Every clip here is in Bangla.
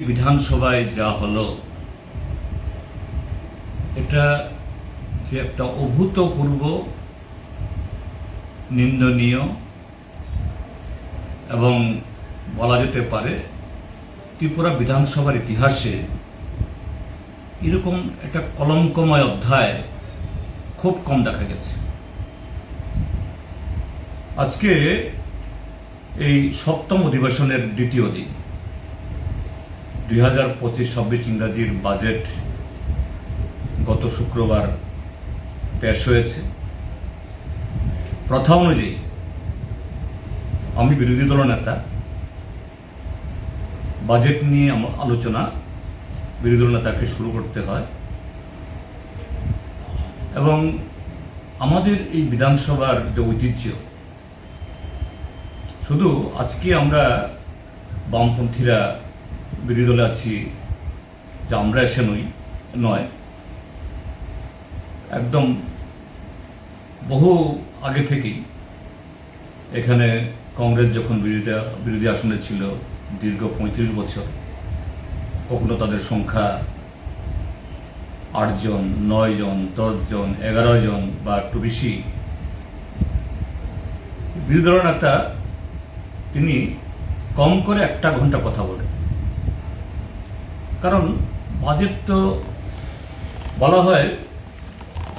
বিধানসভায় যা হলো, এটা যে একটা অভূতপূর্ব, নিন্দনীয় এবং বলা যেতে পারে ত্রিপুরা বিধানসভার ইতিহাসে এরকম একটা কলঙ্কময় অধ্যায় খুব কম দেখা গেছে। আজকে এই সপ্তম অধিবেশনের দ্বিতীয় দিন। দুই হাজার পঁচিশ, ছাব্বিশ ইংরাজির বাজেট গত শুক্রবার পেশ হয়েছে। প্রথা অনুযায়ী আমি বিরোধী দল নেতা বাজেট নিয়ে আলোচনা বিরোধী দল নেতাকে শুরু করতে হয় এবং আমাদের এই বিধানসভার যে ঐতিহ্য, শুধু আজকে আমরা বামপন্থীরা বিরোধী দলে আছি যে আমরা এসে নই, নয়। একদম বহু আগে থেকেই এখানে কংগ্রেস যখন বিরোধী বিরোধী আসনে ছিল, দীর্ঘ পঁয়ত্রিশ বছর, কখনো তাদের সংখ্যা আটজন নয় জন দশজন এগারো জন বা একটু বেশি। বিরোধী দলের নেতা, তিনি কম করে একটা ঘণ্টা কথা বলেন। কারণ বাজেট তো বলা হয়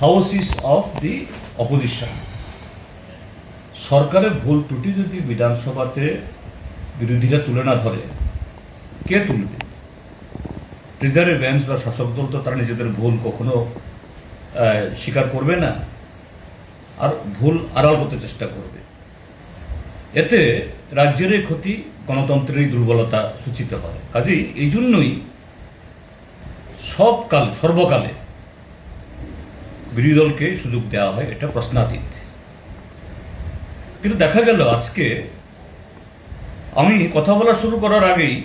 হাউসিস অফ দি অপোজিশন। সরকারের ভুল ত্রুটি যদি বিধানসভাতে বিরোধীরা তুলে না ধরে, কে তুলবে? ট্রেজারি, বেঞ্চ বা শাসক দল তো তারা নিজেদের ভুল কখনো স্বীকার করবে না, আর ভুল আড়াল করতে চেষ্টা করবে। এতে রাজ্যেরই ক্ষতি, গণতন্ত্রেরই দুর্বলতা সূচিত হয়। কাজেই এই জন্যই সব কাল সর্বকালে বিরোধী দলকে সুযোগ দেওয়া হয়, এটা প্রশ্নাতীত। কিন্তু দেখা গেল আজকে আমি কথা বলা শুরু করার আগেই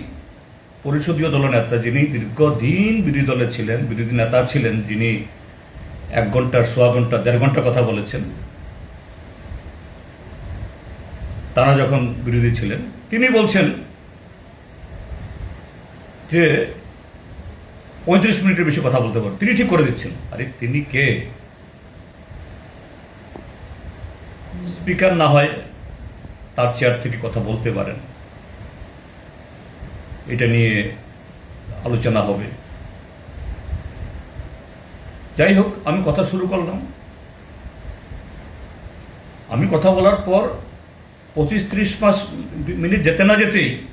পরিষদীয় দলনেতা যিনি দীর্ঘদিন বিরোধী দলে ছিলেন, বিরোধী নেতা ছিলেন, যিনি এক ঘণ্টা সোয়া ঘণ্টা, দেড় ঘণ্টা কথা বলেছেন, তারা যখন বিরোধী ছিলেন, তিনি বলছেন যে পঁয়ত্রিশ মিনিটের বেশি কথা বলতে পারেন তিনি ঠিক করে দিচ্ছেন। আরে তিনি কে? স্পিকার না হয় তার চেয়ার থেকে কথা বলতে পারেন। এটা নিয়ে আলোচনা হবে। যাই হোক, আমি কথা শুরু করলাম। আমি কথা বলার পর পঁচিশ ত্রিশ মাস মিনিট যেতে না যেতেই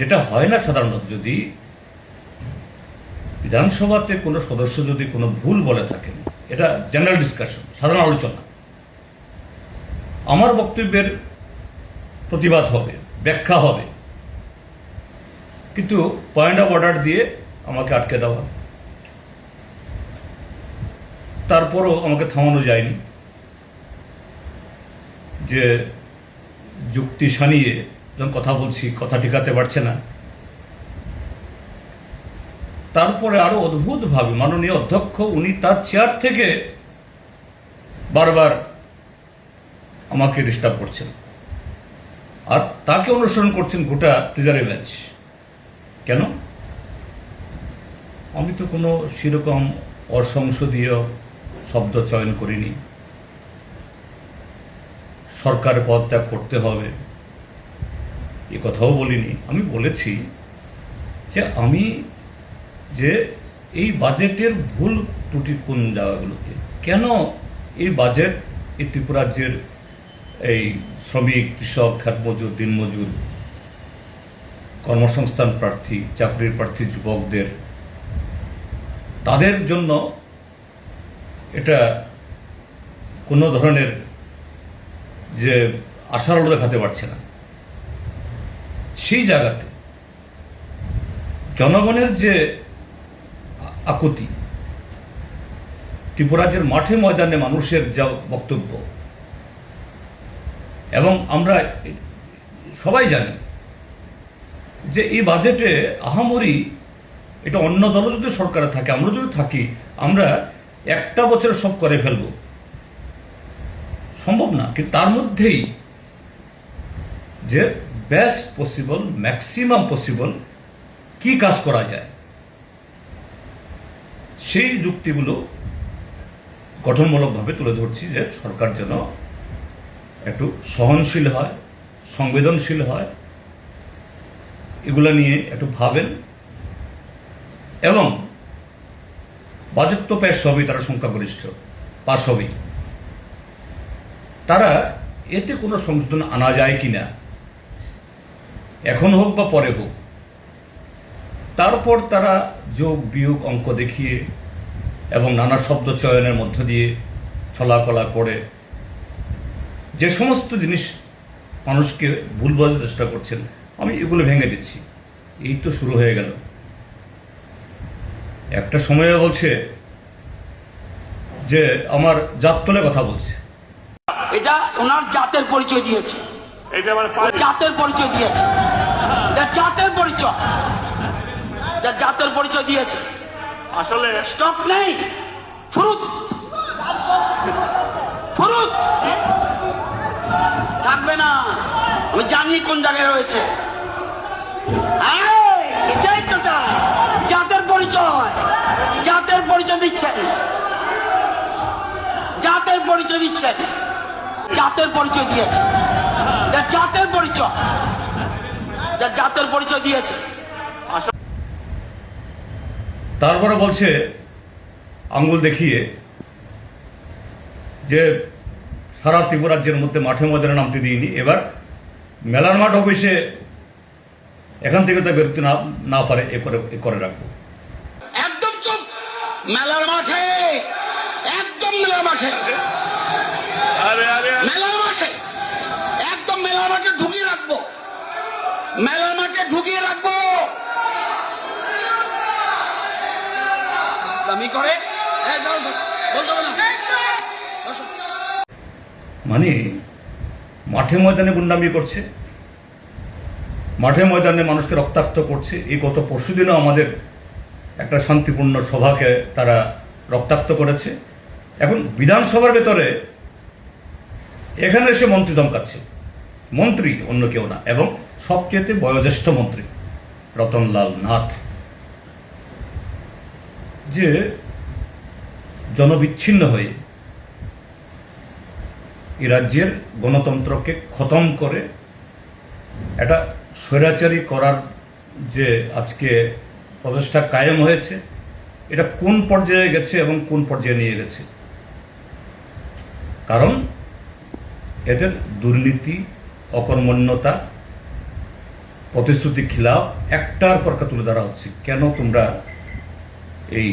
যেটা হয় না সাধারণত যদি বিধানসভাতে কোনো সদস্য যদি কোনো ভুল বলে থাকেন, এটা জেনারেল ডিসকাশন সাধারণ আলোচনা। আমার বক্তব্যের প্রতিবাদ হবে, ব্যাখ্যা হবে। কিন্তু পয়েন্ট অফ অর্ডার দিয়ে আমাকে আটকে দেওয়া। তারপরও আমাকে থামানো যায়নি। যে যুক্তি সানিয়ে যখন কথা বলছি, কথা টিকাতে পারছে না। তারপরে আরও অদ্ভুতভাবে মাননীয় অধ্যক্ষ, উনি তার চেয়ার থেকে বারবার আমাকে ডিস্টার্ব করছেন। আর তাকে অনুসরণ করছেন গোটা ট্রেজারি ব্যাচ কেন? আমি তো কোনো সেরকম অসংসদীয় শব্দ চয়ন করিনি। সরকার পদত্যাগ করতে হবে। এ কথাও বলিনি। আমি বলেছি যে আমি যে এই বাজেটের ভুল ত্রুটি কোন জায়গাগুলোতে? কেন এই বাজেট এই ত্রিপুরা রাজ্যের এই শ্রমিক, কৃষক, খাতমজুর, দিনমজুর, কর্মসংস্থান প্রার্থী, চাকরির প্রার্থী, যুবকদের, তাদের জন্য এটা কোনো ধরনের যে আশার দেখাতে পারছে না। সেই জায়গাতে জনগণের যে আকুতি, ত্রিপুরাজ্যের মাঠে ময়দানে মানুষের যা বক্তব্য, এবং আমরা সবাই জানি যে এই বাজেটে আহামরি এটা অন্য দল যদি সরকারে থাকে, আমরা যদি থাকি, আমরা একটা বছর সব করে ফেলব। সম্ভব না, কিন্তু তার মধ্যেই যে বেস্ট পসিবল ম্যাক্সিমাম পসিবল কি কাজ করা যায়? সেই যুক্তিগুলো গঠনমূলকভাবে তুলে ধরছি যে সরকার যেন একটু সহনশীল হয়, সংবেদনশীল হয়, এগুলো নিয়ে একটু ভাবেন এবং বাজেট তো প্রায় সবই, তারা সংখ্যাগরিষ্ঠ পাশ হবেই তারা এতে কোনো সংশোধন আনা যায় কিনা এখন হোক বা পরে হোক। তারপর তারা যোগ বিয়োগ অঙ্ক দেখিয়ে এবং নানা শব্দ চয়নের মধ্য দিয়ে ছলাকলা করে যে সমস্ত জিনিস মানুষকে ভুল বোঝার চেষ্টা করছেন আমি এগুলো ভেঙে দিচ্ছি। এই তো শুরু হয়ে গেল। একটা সময়ে বলছে যে আমার জাত তোলে কথা বলছে। এটা ওনার জাতের পরিচয় দিয়েছে। এটা জাতের পরিচয় দিয়েছে। জাতের পরিচয়। যা জাতের পরিচয় দিয়েছে। আসলে স্টক নেই। ফুরুত ফুরুত থাকবে না। আমি জানি কোন জায়গায় রয়েছে। এটাই তো চাই জাতের পরিচয়। জাতের পরিচয় দিচ্ছেন জাতের পরিচয় দিচ্ছেন জাতের পরিচয় দিয়েছে। জাতের পরিচয়। যা জাতের পরিচয় দিয়েছে। তারপরে বলছে আঙ্গুল দেখিয়ে যে সারা ত্রিপুরাজ্যের মধ্যে মাঠে ময়দানে নামতে দিইনি। এবার মেলার মাঠ অফিসে এখান থেকে তো বেরোতে না না পারে এ করে এ করে রাখব। একদম চুপ! মেলার মাঠে! একদম মেলার মাঠে! আরে আরে মেলার মাঠে! একদম মেলার মাঠে ঢুকিয়ে রাখব। মেলার মাঠে ঢুকিয়ে রাখব। ইসলামি করে। মানে মাঠে ময়দানে গুন্ডামি করছে, মাঠে ময়দানে মানুষকে রক্তাক্ত করছে, এই গত পরশুদিনও আমাদের একটা শান্তিপূর্ণ সভাকে তারা রক্তাক্ত করেছে। এখন বিধানসভার ভেতরে এখানে এসে মন্ত্রী দমকাচ্ছে। মন্ত্রী, অন্য কেউ না, এবং সবচেয়ে বয়োজ্যেষ্ঠ মন্ত্রী, রতনলাল নাথ। যে জনবিচ্ছিন্ন হয়ে এই রাজ্যের গণতন্ত্রকে খতম করে এটা স্বৈরাচারী করার যে আজকে প্রচেষ্টা কায়েম হয়েছে, এটা কোন পর্যায়ে গেছে এবং কোন পর্যায়ে নিয়ে গেছে? কারণ এদের দুর্নীতি, অকর্মণ্যতা প্রতিশ্রুতি খিলাফ একটার পর তুলে ধরা হচ্ছে কেন তোমরা এই